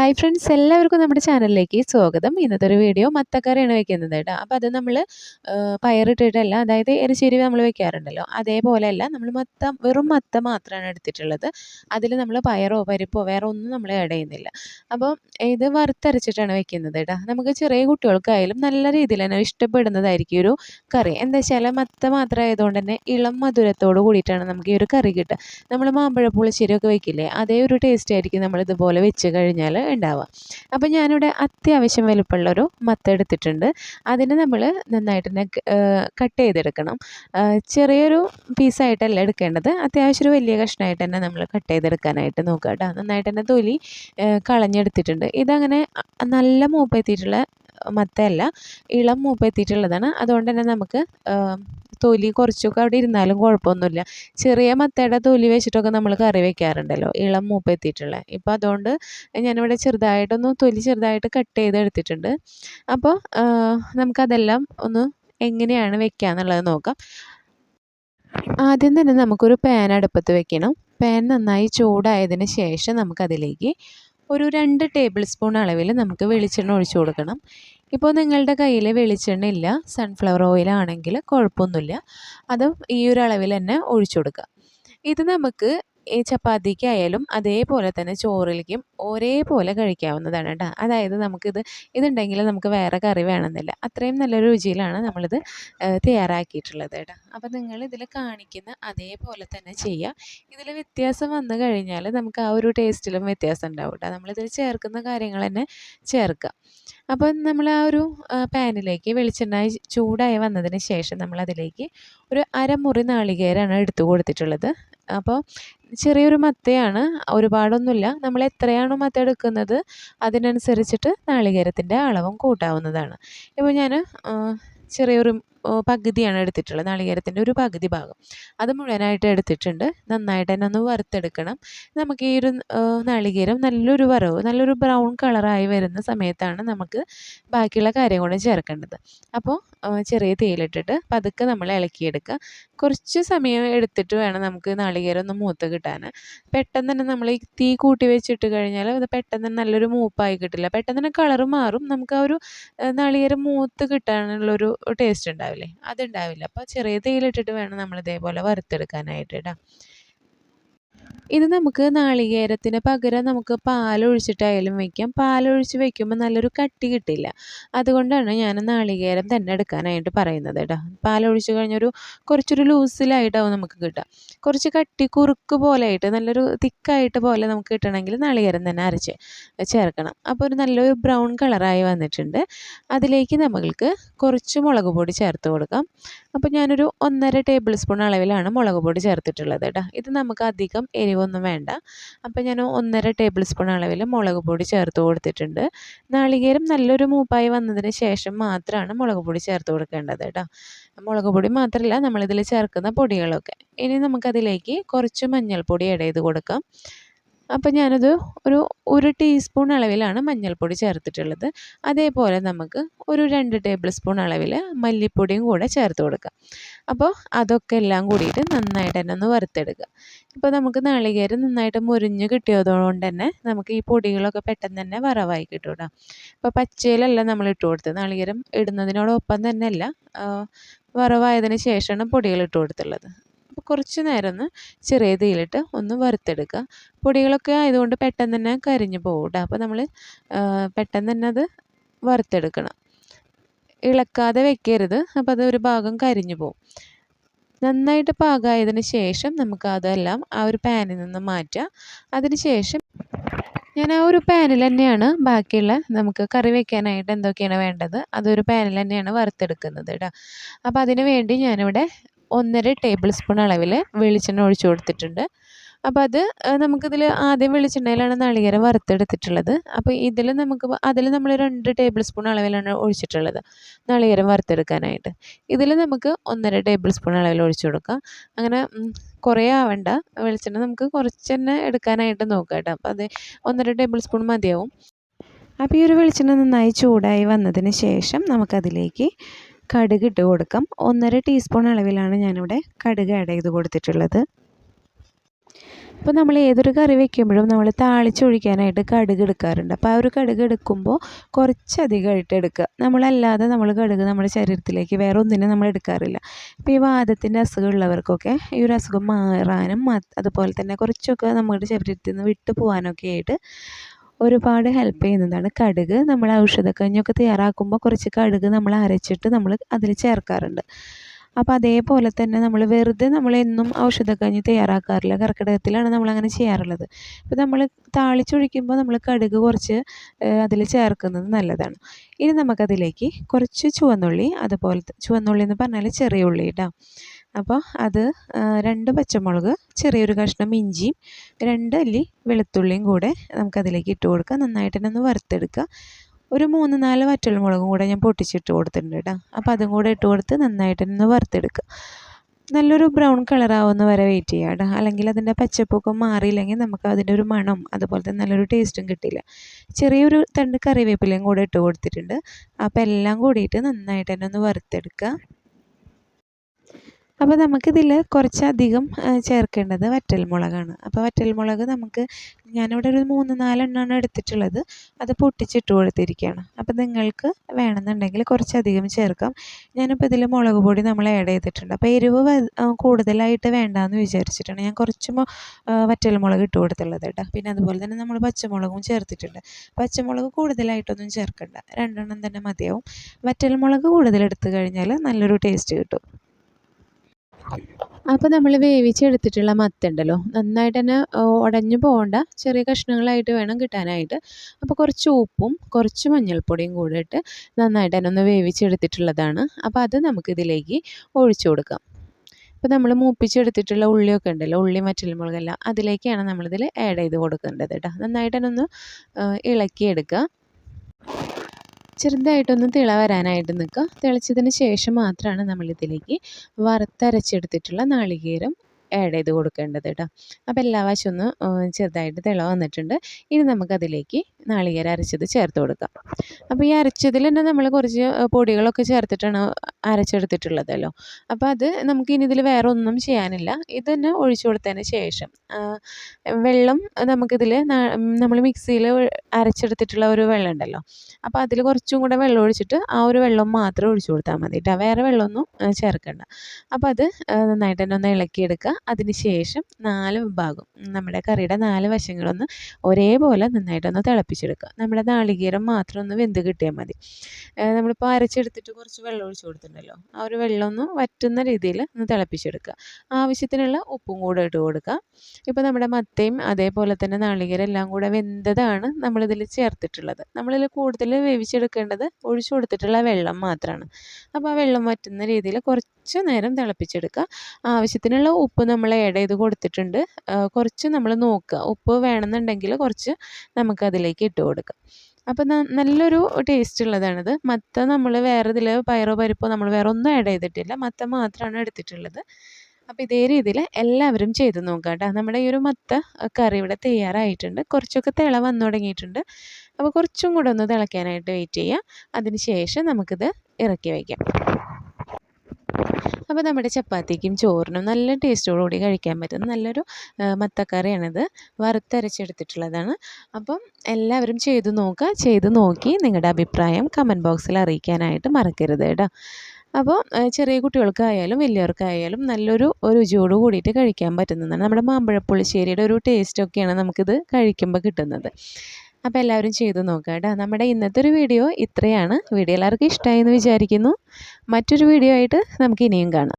Hi friends എല്ലാവർക്കും നമ്മുടെ ചാനലിലേക്ക് സ്വാഗതം. ഇന്നത്തെ ഒരു വീഡിയോ മത്തക്കറിയാണ് വെക്കുന്നത് കേട്ടോ. അപ്പോൾ അത് നമ്മൾ പയറിട്ടിട്ടല്ല അതായത് എരിശ്ശേരി നമ്മൾ വെക്കാറുണ്ടല്ലോ. അതേപോലെയല്ല നമ്മൾ മത്ത വെറും മത്ത മാത്രമാണ് എടുത്തിട്ടുള്ളത്. അതിൽ നമ്മൾ പയറോ പരിപ്പോ വേറെ ഒന്നും നമ്മൾ ആഡ് ചെയ്യുന്നില്ല. അപ്പോൾ ഇത് വറുത്തരച്ചിട്ടാണ് വെക്കുന്നത് കേട്ടോ. നമുക്ക് ചെറിയ കുട്ടികൾക്കായാലും നല്ല രീതിയിൽ തന്നെ ഇഷ്ടപ്പെടുന്നതായിരിക്കും ഒരു കറി. എന്താ വെച്ചാൽ മത്ത മാത്രം ആയതുകൊണ്ട് തന്നെ ഇളം മധുരത്തോട് കൂടിയിട്ടാണ് നമുക്ക് ഈ ഒരു കറി കിട്ടുക. നമ്മൾ മാമ്പഴ പുളിശ്ശേരിയൊക്കെ വെക്കില്ലേ അതേ ഒരു ടേസ്റ്റ് ആയിരിക്കും നമ്മൾ ഇതുപോലെ വെച്ച് കഴിഞ്ഞാൽ ഉണ്ടാവുക. അപ്പോൾ ഞാനിവിടെ അത്യാവശ്യം വലുപ്പമുള്ളൊരു മത്ത എടുത്തിട്ടുണ്ട്. അതിനെ നമ്മൾ നന്നായിട്ട് തന്നെ കട്ട് ചെയ്തെടുക്കണം. ചെറിയൊരു പീസായിട്ടല്ല എടുക്കേണ്ടത്. അത്യാവശ്യം ഒരു വലിയ കഷ്ണമായിട്ട് തന്നെ നമ്മൾ കട്ട് ചെയ്തെടുക്കാനായിട്ട് നോക്കുക കേട്ടോ. നന്നായിട്ട് തന്നെ തൊലി കളഞ്ഞെടുത്തിട്ടുണ്ട്. ഇതങ്ങനെ നല്ല മൂപ്പെത്തിയിട്ടുള്ള മത്തയല്ല ഇളം മൂപ്പെത്തിയിട്ടുള്ളതാണ് അതുകൊണ്ട് തന്നെ നമുക്ക് തൊലി കുറച്ചൊക്കെ അവിടെ ഇരുന്നാലും കുഴപ്പമൊന്നുമില്ല. ചെറിയ മത്തയുടെ തൊലി വെച്ചിട്ടൊക്കെ നമ്മൾ കറി വെക്കാറുണ്ടല്ലോ ഇളം മൂപ്പെത്തിയിട്ടുള്ള ഇപ്പോൾ അതുകൊണ്ട് ഞാനിവിടെ ചെറുതായിട്ടൊന്ന് തൊലി ചെറുതായിട്ട് കട്ട് ചെയ്ത് എടുത്തിട്ടുണ്ട് അപ്പോൾ നമുക്കതെല്ലാം ഒന്ന് എങ്ങനെയാണ് വെക്കുക എന്നുള്ളത് നോക്കാം. ആദ്യം തന്നെ നമുക്കൊരു പാൻ അടുപ്പത്ത് വെക്കണം. പാൻ നന്നായി ചൂടായതിന് ശേഷം നമുക്കതിലേക്ക് ഒരു രണ്ട് ടേബിൾ സ്പൂൺ അളവിൽ നമുക്ക് വെളിച്ചെണ്ണ ഒഴിച്ചു കൊടുക്കണം. ഇപ്പോൾ നിങ്ങളുടെ കയ്യിൽ വെളിച്ചെണ്ണ ഇല്ല സൺഫ്ലവർ ഓയിലാണെങ്കിൽ കുഴപ്പമൊന്നുമില്ല. അതും ഈ ഒരു അളവിൽ തന്നെ ഒഴിച്ചു കൊടുക്കുക. ഇത് നമുക്ക് ഈ ചപ്പാത്തിക്കായാലും അതേപോലെ തന്നെ ചോറിലേക്കും ഒരേപോലെ കഴിക്കാവുന്നതാണ് കേട്ടോ അതായത് നമുക്കിത് ഇതുണ്ടെങ്കിൽ നമുക്ക് വേറെ കറി വേണമെന്നില്ല. അത്രയും നല്ല രുചിയിലാണ് നമ്മളിത് തയ്യാറാക്കിയിട്ടുള്ളത് കേട്ടോ അപ്പോൾ നിങ്ങൾ ഇതിൽ കാണിക്കുന്ന അതേപോലെ തന്നെ ചെയ്യുക ഇതിൽ വ്യത്യാസം വന്നു കഴിഞ്ഞാൽ നമുക്ക് ആ ഒരു ടേസ്റ്റിലും വ്യത്യാസം ഉണ്ടാവും കേട്ടോ നമ്മളിതിൽ ചേർക്കുന്ന കാര്യങ്ങൾ തന്നെ ചേർക്കുക അപ്പോൾ നമ്മൾ ആ ഒരു പാനിലേക്ക് വെളിച്ചെണ്ണ ചൂടായി വന്നതിന് ശേഷം നമ്മളതിലേക്ക് ഒരു അരമുറി നാളികേരമാണ് എടുത്തു കൊടുത്തിട്ടുള്ളത്. അപ്പോൾ ചെറിയൊരു മത്തയാണ്. ഒരുപാടൊന്നുമില്ല. നമ്മൾ എത്രയാണോ മത്ത എടുക്കുന്നത് അതിനനുസരിച്ചിട്ട് നാളികേരത്തിന്റെ അളവും കൂട്ടാവുന്നതാണ്. ഇപ്പോൾ ഞാൻ ചെറിയൊരു പകുതിയാണ് എടുത്തിട്ടുള്ളത്. നാളികേരത്തിന്റെ ഒരു പകുതി ഭാഗം. അത് മുഴുവനായിട്ട് എടുത്തിട്ടുണ്ട്. നന്നായിട്ട് തന്നെ ഒന്ന് വറുത്തെടുക്കണം. നമുക്ക് ഈ ഒരു നാളികേരം നല്ലൊരു വറവ് നല്ലൊരു ബ്രൗൺ കളറായി വരുന്ന സമയത്താണ് നമുക്ക് ബാക്കിയുള്ള കാര്യം കൂടെ ചേർക്കേണ്ടത്. അപ്പോൾ ചെറിയ തേയിലിട്ടിട്ട് പതുക്കെ നമ്മൾ ഇളക്കിയെടുക്കുക. കുറച്ച് സമയം എടുത്തിട്ട് വേണം നമുക്ക് നാളികേരം ഒന്ന് മൂത്ത് കിട്ടാൻ. പെട്ടെന്ന് തന്നെ നമ്മൾ ഈ തീ കൂട്ടി വെച്ചിട്ട് കഴിഞ്ഞാൽ അത് പെട്ടെന്ന് തന്നെ നല്ലൊരു മൂപ്പായി കിട്ടില്ല. പെട്ടെന്ന് തന്നെ കളറ് മാറും. നമുക്ക് ആ ഒരു നാളികേരം മൂത്ത് കിട്ടാനുള്ളൊരു ടേസ്റ്റ് ഉണ്ടാവില്ലേ? അതുണ്ടാവില്ല. അപ്പോൾ ചെറിയ തീയിലിട്ടിട്ട് വേണം നമ്മൾ ഇതേപോലെ വറുത്തെടുക്കാനായിട്ട് കേട്ടോ ഇത് നമുക്ക് നാളികേരത്തിന് പകരം നമുക്ക് പാലൊഴിച്ചിട്ടായാലും വയ്ക്കാം. പാലൊഴിച്ച് വയ്ക്കുമ്പോൾ നല്ലൊരു കട്ടി കിട്ടില്ല. അതുകൊണ്ടാണ് ഞാൻ നാളികേരം തന്നെ എടുക്കാനായിട്ട് പറയുന്നത് കേട്ടോ. പാലൊഴിച്ച് കഴിഞ്ഞൊരു കുറച്ചൊരു ലൂസിലായിട്ടാവും നമുക്ക് കിട്ടുക കുറച്ച് കട്ടി കുറുക്ക് പോലെ ആയിട്ട് നല്ലൊരു തിക്കായിട്ട് പോലെ നമുക്ക് കിട്ടണമെങ്കിൽ നാളികേരം തന്നെ അരച്ച് ചേർക്കണം. അപ്പോൾ ഒരു നല്ലൊരു ബ്രൗൺ കളറായി വന്നിട്ടുണ്ട്. അതിലേക്ക് നമ്മൾക്ക് കുറച്ച് മുളക് പൊടി ചേർത്ത് കൊടുക്കാം. അപ്പോൾ ഞാനൊരു ഒന്നര ടേബിൾ സ്പൂൺ അളവിലാണ് മുളക് പൊടി ചേർത്തിട്ടുള്ളത് കേട്ടോ. ഇത് നമുക്ക് അധികം എരിവൊന്നും വേണ്ട. അപ്പോൾ ഞാൻ ഒന്നര ടേബിൾ സ്പൂൺ അളവിൽ മുളക് പൊടി ചേർത്ത് കൊടുത്തിട്ടുണ്ട്. നാളികേരം നല്ലൊരു മൂപ്പായി വന്നതിന് ശേഷം മാത്രമാണ് മുളക് പൊടി ചേർത്ത് കൊടുക്കേണ്ടത് കേട്ടോ മുളക് പൊടി മാത്രമല്ല നമ്മളിതിൽ ചേർക്കുന്ന പൊടികളൊക്കെ. ഇനി നമുക്കതിലേക്ക് കുറച്ച് മഞ്ഞൾപ്പൊടി ആഡ് ചെയ്ത് കൊടുക്കാം. അപ്പോൾ ഞാനത് ഒരു ഒരു ടീസ്പൂൺ അളവിലാണ് മഞ്ഞൾപ്പൊടി ചേർത്തിട്ടുള്ളത്. അതേപോലെ നമുക്ക് ഒരു രണ്ട് ടേബിൾ സ്പൂൺ അളവിൽ മല്ലിപ്പൊടിയും കൂടെ ചേർത്ത് കൊടുക്കാം. അപ്പോൾ അതൊക്കെ എല്ലാം കൂടിയിട്ട് നന്നായിട്ട് തന്നെ ഒന്ന് വറുത്തെടുക്കുക. ഇപ്പോൾ നമുക്ക് നാളികേരം നന്നായിട്ട് മുരിഞ്ഞ് കിട്ടിയതുകൊണ്ട് തന്നെ നമുക്ക് ഈ പൊടികളൊക്കെ പെട്ടെന്ന് തന്നെ വറവായി കിട്ടും കേട്ടോ ഇപ്പോൾ പച്ചയിലല്ല നമ്മൾ ഇട്ട് കൊടുത്തത്. നാളികേരം ഇടുന്നതിനോടൊപ്പം തന്നെയല്ല വറവായതിന് ശേഷമാണ് പൊടികൾ ഇട്ട് കൊടുത്തുള്ളത്. അപ്പോൾ കുറച്ച് നേരം ഒന്ന് ചെറിയ തീയിലിട്ട് ഒന്ന് വറുത്തെടുക്കുക പൊടികളൊക്കെ ആയതുകൊണ്ട് പെട്ടെന്ന് തന്നെ കരിഞ്ഞു പോകും കേട്ടോ അപ്പോൾ നമ്മൾ പെട്ടെന്ന് തന്നെ അത് വറുത്തെടുക്കണം. ഇളക്കാതെ വെക്കരുത്. അപ്പോൾ അത് ഒരു ഭാഗം കരിഞ്ഞു പോകും നന്നായിട്ട് പാകമായതിന് ശേഷം നമുക്ക് അതെല്ലാം ആ ഒരു പാനിൽ നിന്ന് മാറ്റുക അതിന് ശേഷം ഞാൻ ആ ഒരു പാനിൽ തന്നെയാണ് ബാക്കിയുള്ള നമുക്ക് കറി വെക്കാനായിട്ട് എന്തൊക്കെയാണ് വേണ്ടത്. അതൊരു പാനിൽ തന്നെയാണ് വറുത്തെടുക്കുന്നത് കേട്ടോ. അപ്പോൾ അതിന് വേണ്ടി ഞാനിവിടെ ഒന്നര ടേബിൾ സ്പൂൺ അളവിൽ വെളിച്ചെണ്ണ ഒഴിച്ചു കൊടുത്തിട്ടുണ്ട്. അപ്പോൾ അത് നമുക്കിതിൽ ആദ്യം വെളിച്ചെണ്ണയിലാണ് നളികര വറുത്തെടുത്തിട്ടുള്ളത്. അപ്പോൾ ഇതിൽ നമുക്ക് അതിൽ നമ്മൾ രണ്ട് ടേബിൾ സ്പൂൺ അളവിലാണ് ഒഴിച്ചിട്ടുള്ളത് നാളികേരം വറുത്തെടുക്കാനായിട്ട്. ഇതിൽ നമുക്ക് ഒന്നര ടേബിൾ സ്പൂൺ അളവിൽ ഒഴിച്ചു കൊടുക്കാം. അങ്ങനെ കുറേ ആവണ്ട. വെളിച്ചെണ്ണ നമുക്ക് കുറച്ച് തന്നെ എടുക്കാനായിട്ട് നോക്കാം കേട്ടോ. അപ്പോൾ അത് ഒന്നര ടേബിൾ സ്പൂൺ മതിയാവും. അപ്പോൾ ഈ ഒരു വെളിച്ചെണ്ണ നന്നായി ചൂടായി വന്നതിന് ശേഷം നമുക്കതിലേക്ക് കടുക് ഇട്ട് കൊടുക്കാം. ഒന്നര ടീസ്പൂൺ അളവിലാണ് ഞാനിവിടെ കടുക് ആഡ് ചെയ്ത് കൊടുത്തിട്ടുള്ളത്. അപ്പോൾ നമ്മൾ ഏതൊരു കറി വെക്കുമ്പോഴും നമ്മൾ താളിച്ചൊഴിക്കാനായിട്ട് കടുക് എടുക്കാറുണ്ട്. അപ്പോൾ ആ ഒരു കടുക് എടുക്കുമ്പോൾ കുറച്ചധികമായിട്ട് എടുക്കുക. നമ്മളല്ലാതെ നമ്മൾ കടുക് നമ്മുടെ ശരീരത്തിലേക്ക് വേറെ ഒന്നിനും നമ്മൾ എടുക്കാറില്ല. ഇപ്പോൾ ഈ വാദത്തിന്റെ അസുഖമുള്ളവർക്കൊക്കെ ഈ ഒരു അസുഖം മാറാനും അതുപോലെ തന്നെ കുറച്ചൊക്കെ നമ്മുടെ ശരീരത്തിൽ നിന്ന് വിട്ടു പോകാനൊക്കെ ആയിട്ട് ഒരുപാട് ഹെൽപ്പ് ചെയ്യുന്നതാണ് കടുക്. നമ്മൾ ഔഷധക്കഞ്ഞൊക്കെ തയ്യാറാക്കുമ്പോൾ കുറച്ച് കടുക് നമ്മൾ അരച്ചിട്ട് നമ്മൾ അതിൽ ചേർക്കാറുണ്ട്. അപ്പോൾ അതേപോലെ തന്നെ നമ്മൾ വെറുതെ നമ്മൾ എന്നും ഔഷധക്കഞ്ഞി തയ്യാറാക്കാറില്ല. കർക്കിടകത്തിലാണ് നമ്മളങ്ങനെ ചെയ്യാറുള്ളത്. ഇപ്പോൾ നമ്മൾ താളിച്ചൊഴിക്കുമ്പോൾ നമ്മൾ കടുക് കുറച്ച് അതിൽ ചേർക്കുന്നത് നല്ലതാണ്. ഇനി നമുക്കതിലേക്ക് കുറച്ച് ചുവന്നുള്ളി അതുപോലെ ചുവന്നുള്ളി എന്ന് പറഞ്ഞാൽ ചെറിയ ഉള്ളി കേട്ടോ അപ്പോൾ അത് രണ്ട് പച്ചമുളക് ചെറിയൊരു കഷ്ണം ഇഞ്ചിയും രണ്ട് അല്ലി വെളുത്തുള്ളിയും കൂടെ നമുക്കതിലേക്ക് ഇട്ട് കൊടുക്കുക. നന്നായിട്ട് തന്നെ ഒന്ന് വറുത്തെടുക്കുക. ഒരു മൂന്ന് നാല് വറ്റൽമുളകും കൂടെ ഞാൻ പൊട്ടിച്ചിട്ട് കൊടുത്തിട്ടുണ്ട് കേട്ടോ. അപ്പോൾ അതും കൂടെ ഇട്ട് കൊടുത്ത് നന്നായിട്ട് ഒന്ന് വറുത്തെടുക്കുക. നല്ലൊരു ബ്രൗൺ കളറാവുന്ന വരെ വെയിറ്റ് ചെയ്യുക കേട്ടോ. അല്ലെങ്കിൽ അതിന്റെ പച്ചപ്പൊക്കെ മാറിയില്ലെങ്കിൽ നമുക്ക് അതിന്റെ ഒരു മണം അതുപോലെ തന്നെ നല്ലൊരു ടേസ്റ്റും കിട്ടില്ല. ചെറിയൊരു തണ്ട് കറിവേപ്പിലയും കൂടെ ഇട്ട് കൊടുത്തിട്ടുണ്ട്. അപ്പോൾ എല്ലാം കൂടിയിട്ട് നന്നായിട്ട് തന്നെ ഒന്ന് വറുത്തെടുക്കുക. അപ്പോൾ നമുക്കിതിൽ കുറച്ചധികം ചേർക്കേണ്ടത് വറ്റൽമുളകാണ്. അപ്പോൾ വറ്റൽമുളക് നമുക്ക് ഞാനിവിടെ ഒരു മൂന്ന് നാലെണ്ണമാണ് എടുത്തിട്ടുള്ളത്. അത് പൊട്ടിച്ചിട്ട് കൊടുത്തിരിക്കുകയാണ്. അപ്പോൾ നിങ്ങൾക്ക് വേണമെന്നുണ്ടെങ്കിൽ കുറച്ചധികം ചേർക്കാം. ഞാനിപ്പോൾ ഇതിൽ മുളക് പൊടി നമ്മൾ ആഡ് ചെയ്തിട്ടുണ്ട്. അപ്പോൾ എരിവ് കൂടുതലായിട്ട് വേണ്ടാന്ന് വിചാരിച്ചിട്ടാണ് ഞാൻ കുറച്ച് വറ്റൽമുളക് ഇട്ട് കൊടുത്തുള്ളത് കേട്ടോ. പിന്നെ അതുപോലെ തന്നെ നമ്മൾ പച്ചമുളകും ചേർത്തിട്ടുണ്ട്. പച്ചമുളക് കൂടുതലായിട്ടൊന്നും ചേർക്കണ്ട. രണ്ടെണ്ണം തന്നെ മതിയാവും. വറ്റൽമുളക് കൂടുതൽ എടുത്തു കഴിഞ്ഞാൽ നല്ലൊരു ടേസ്റ്റ് കിട്ടും. അപ്പോൾ നമ്മൾ വേവിച്ചെടുത്തിട്ടുള്ള മത്തണ്ടല്ലോ നന്നായിട്ട് തന്നെ ഉടഞ്ഞു പോകേണ്ട ചെറിയ കഷ്ണങ്ങളായിട്ട് വേണം കിട്ടാനായിട്ട്. അപ്പോൾ കുറച്ച് ഉപ്പും കുറച്ച് മഞ്ഞൾപ്പൊടിയും കൂടെ ഇട്ട് നന്നായിട്ട് തന്നെ ഒന്ന് വേവിച്ചെടുത്തിട്ടുള്ളതാണ്. അപ്പോൾ അത് നമുക്കിതിലേക്ക് ഒഴിച്ചു കൊടുക്കാം. അപ്പോൾ നമ്മൾ മൂപ്പിച്ചെടുത്തിട്ടുള്ള ഉള്ളിയൊക്കെ ഉണ്ടല്ലോ ഉള്ളി മറ്റൽമുളകെല്ലാം അതിലേക്കാണ് നമ്മളിതിൽ ആഡ് ചെയ്ത് കൊടുക്കേണ്ടത് കേട്ടോ. നന്നായിട്ട് തന്നെ ഒന്ന് ഇളക്കിയെടുക്കുക. ചെറുതായിട്ടൊന്ന് തിള വരാനായിട്ട് നിൽക്കുക. തിളച്ചതിന് ശേഷം മാത്രമാണ് നമ്മളിതിലേക്ക് വറുത്തരച്ചെടുത്തിട്ടുള്ള നാളികേരം ആഡ് ചെയ്ത് കൊടുക്കേണ്ടത് കേട്ടോ അപ്പോൾ എല്ലാ വശം ഒന്ന് ചെറുതായിട്ട് തിള വന്നിട്ടുണ്ട്. ഇനി നമുക്കതിലേക്ക് നാളികേരം അരച്ചത് ചേർത്ത് കൊടുക്കാം. അപ്പോൾ ഈ അരച്ചതിൽ തന്നെ നമ്മൾ കുറച്ച് പൊടികളൊക്കെ ചേർത്തിട്ടാണ് അരച്ചെടുത്തിട്ടുള്ളതല്ലോ. അപ്പോൾ അത് നമുക്ക് ഇനി ഇതിൽ വേറെ ഒന്നും ചെയ്യാനില്ല. ഇത് തന്നെ ഒഴിച്ചു കൊടുത്തതിന് ശേഷം വെള്ളം നമുക്കിതിൽ നമ്മൾ മിക്സിയിൽ അരച്ചെടുത്തിട്ടുള്ള ഒരു വെള്ളം ഉണ്ടല്ലോ. അപ്പോൾ അതിൽ കുറച്ചും കൂടെ വെള്ളം ഒഴിച്ചിട്ട് ആ ഒരു വെള്ളം മാത്രം ഒഴിച്ചു കൊടുത്താൽ മതി കേട്ടോ വേറെ വെള്ളമൊന്നും ചേർക്കണ്ട. അപ്പോൾ അത് നന്നായിട്ട് തന്നെ ഒന്ന് ഇളക്കിയെടുക്കുക. അതിന് ശേഷം നാല് ഭാഗം നമ്മുടെ കറിയുടെ നാല് വശങ്ങളൊന്ന് ഒരേപോലെ നന്നായിട്ടൊന്ന് തിളപ്പിച്ചെടുക്കുക. നമ്മുടെ നാളികേരം മാത്രം ഒന്ന് വെന്ത് കിട്ടിയാൽ മതി. നമ്മളിപ്പോൾ അരച്ചെടുത്തിട്ട് കുറച്ച് വെള്ളം ഒഴിച്ച് കൊടുത്തിട്ടുണ്ടല്ലോ. ആ ഒരു വെള്ളം ഒന്ന് വറ്റുന്ന രീതിയിൽ ഒന്ന് തിളപ്പിച്ചെടുക്കുക. ആവശ്യത്തിനുള്ള ഉപ്പും കൂടെ ഇട്ട് കൊടുക്കുക. ഇപ്പോൾ നമ്മുടെ മത്തയും അതേപോലെ തന്നെ നാളികേരം എല്ലാം കൂടെ വെന്തതാണ് നമ്മളിതിൽ ചേർത്തിട്ടുള്ളത്. നമ്മളിതിൽ കൂടുതൽ വേവിച്ചെടുക്കേണ്ടത് ഒഴിച്ചു കൊടുത്തിട്ടുള്ള വെള്ളം മാത്രമാണ് അപ്പോൾ ആ വെള്ളം വറ്റുന്ന രീതിയിൽ കുറച്ച് നേരം തിളപ്പിച്ചെടുക്കുക. ആവശ്യത്തിനുള്ള ഉപ്പ് നമ്മൾ ആഡ് ചെയ്ത് കൊടുത്തിട്ടുണ്ട്. കുറച്ച് നമ്മൾ നോക്കുക. ഉപ്പ് വേണമെന്നുണ്ടെങ്കിൽ കുറച്ച് നമുക്കതിലേക്ക് ഇട്ട് കൊടുക്കാം. അപ്പോൾ നല്ലൊരു ടേസ്റ്റ് ഉള്ളതാണിത്. മത്ത നമ്മൾ വേറെ ഇതിൽ പയറോ പരിപ്പോ നമ്മൾ വേറെ ഒന്നും ആഡ് ചെയ്തിട്ടില്ല. മത്ത മാത്രമാണ് എടുത്തിട്ടുള്ളത്. അപ്പോൾ ഇതേ രീതിയിൽ എല്ലാവരും ചെയ്ത് നോക്കുക കേട്ടോ. നമ്മുടെ ഈ ഒരു മത്ത കറി ഇവിടെ തയ്യാറായിട്ടുണ്ട്. കുറച്ചൊക്കെ തിള വന്നു തുടങ്ങിയിട്ടുണ്ട്. അപ്പോൾ കുറച്ചും കൂടെ ഒന്ന് തിളയ്ക്കാനായിട്ട് വെയിറ്റ് ചെയ്യുക അതിന് ശേഷം നമുക്കിത് ഇറക്കി വയ്ക്കാം. അപ്പോൾ നമ്മുടെ ചപ്പാത്തിക്കും ചോറിനും നല്ല ടേസ്റ്റോടുകൂടി കഴിക്കാൻ പറ്റുന്ന നല്ലൊരു മത്തക്കറിയാണിത്. വറുത്തരച്ചെടുത്തിട്ടുള്ളതാണ്. അപ്പം എല്ലാവരും ചെയ്തു നോക്കുക. ചെയ്ത് നോക്കി നിങ്ങളുടെ അഭിപ്രായം കമന്റ് ബോക്സിൽ അറിയിക്കാനായിട്ട് മറക്കരുത് കേട്ടോ. അപ്പോൾ ചെറിയ കുട്ടികൾക്കായാലും വലിയവർക്കായാലും നല്ലൊരു രുചിയോട് കൂടിയിട്ട് കഴിക്കാൻ പറ്റുന്നതാണ്. നമ്മുടെ മാമ്പഴപ്പുളിശ്ശേരിയുടെ ഒരു ടേസ്റ്റൊക്കെയാണ് നമുക്കിത് കഴിക്കുമ്പോൾ കിട്ടുന്നത്. അപ്പോൾ എല്ലാവരും ചെയ്തു നോക്കുക കേട്ടോ. നമ്മുടെ ഇന്നത്തെ ഒരു വീഡിയോ ഇത്രയാണ്. വീഡിയോ എല്ലാവർക്കും ഇഷ്ടമായി എന്ന് വിചാരിക്കുന്നു. മറ്റൊരു വീഡിയോ ആയിട്ട് നമുക്ക് ഇനിയും കാണാം.